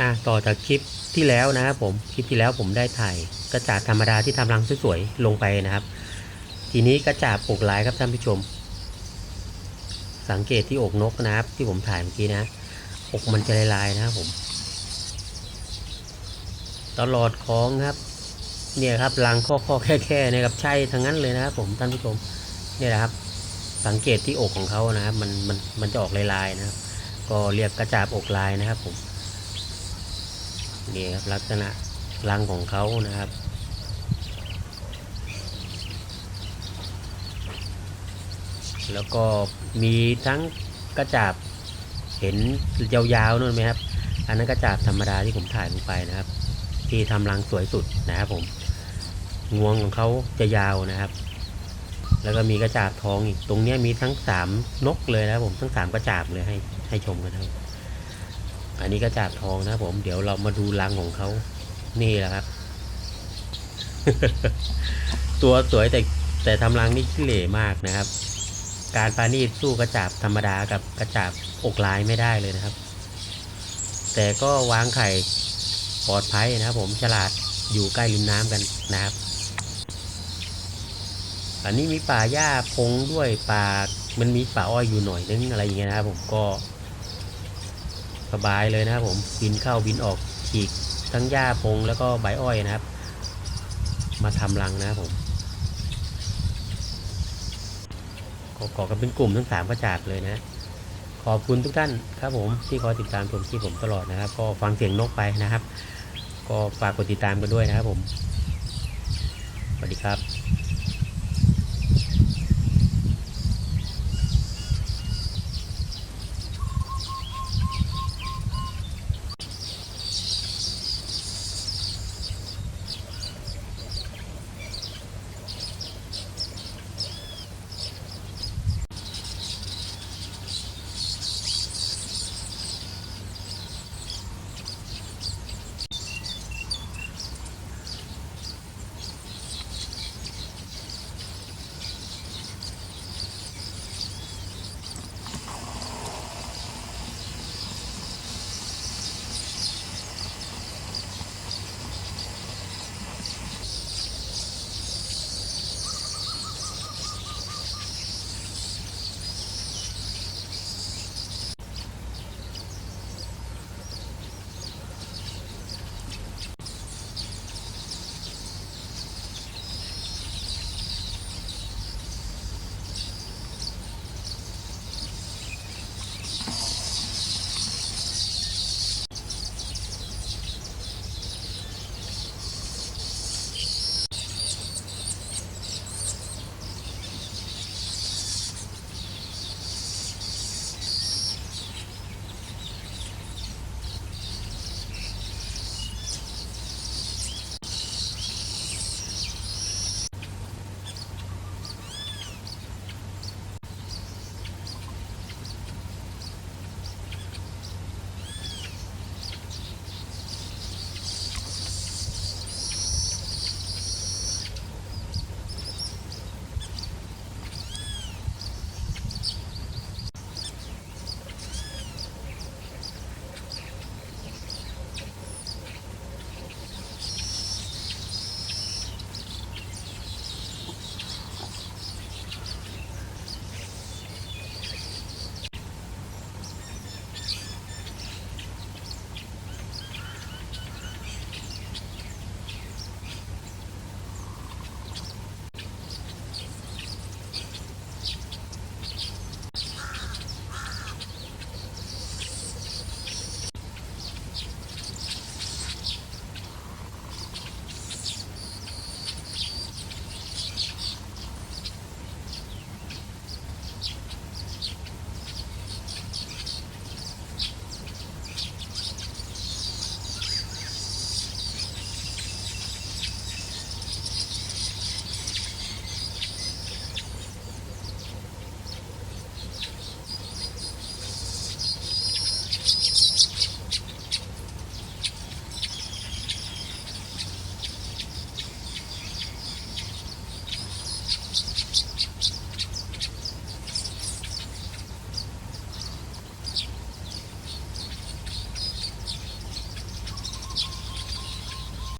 อะต่อจากคลิปที่แล้วนะครับผมคลิปที่แล้วผมได้ถ่ายกระจาดธรรมดาที่ทำรังสวยๆลงไปนะครับ ทีนี้กระจาบอกลายครับท่านผู้ชม สังเกตที่อกนกนะครับ ที่ผมถ่ายเมื่อกี้นะอกมันจะลายๆนะครับผม ตลอดของครับ เนี่ยครับรังข้อข้อแค่แค่ๆนี่ยครับใช่ทั้งนั้นเลยนะครับ ผมท่านผู้ชมเนี่ยนะครับ สังเกตที่อกของเขานะครับ มันมันมันจะออกลายๆนะครับ ก็เรียกกระจาบอกลายนะครับผม นี่ครับลักษณะรังของเขานะครับแล้วก็มีทั้งกระจาบเห็นยาวๆนู่นไหมครับ อันนั้นกระจาบธรรมดาที่ผมถ่ายลงไปนะครับ ที่ทำรังสวยสุดนะครับผมงวงของเขาจะยาวนะครับ แล้วก็มีกระจาบทองอีกตรงนี้มีทั้งสามนกเลยนะครับผมทั้งสามกระจาบเลยให้ให้ชมกันครับ อันนี้กระจาบทองนะครับผม เดี๋ยวเรามาดูรังของเขานี่แหละครับ ตัวสวยแต่แต่ทำรังนี่ขี้เหร่มากนะครับ การปานีสู้กระจาบธรรมดากับกระจาบอกลายไม่ได้เลยนะครับ แต่ก็วางไข่ปลอดภัยนะครับ ผมฉลาดอยู่ใกล้ริมน้ำกันนะครับ อันนี้มีป่าหญ้าพงด้วยป่ามันมีป่าอ้อยอยู่หน่อยนึงอะไรอย่างเงี้ยนะครับผมก็ สบายเลยนะครับผมบินเข้าบินออกฉีกทั้งหญ้าพงแล้วก็ใบอ้อยนะครับ มาทำรังนะครับผมก็ก่อกันเป็นกลุ่มทั้งสามกระจาดเลยนะ ขอบคุณทุกท่านครับผมที่คอยติดตามชมที่ผมตลอดนะครับ ก็ฟังเสียงนกไปนะครับ ก็ฝากกดติดตามกันด้วยนะครับผม สวัสดีครับ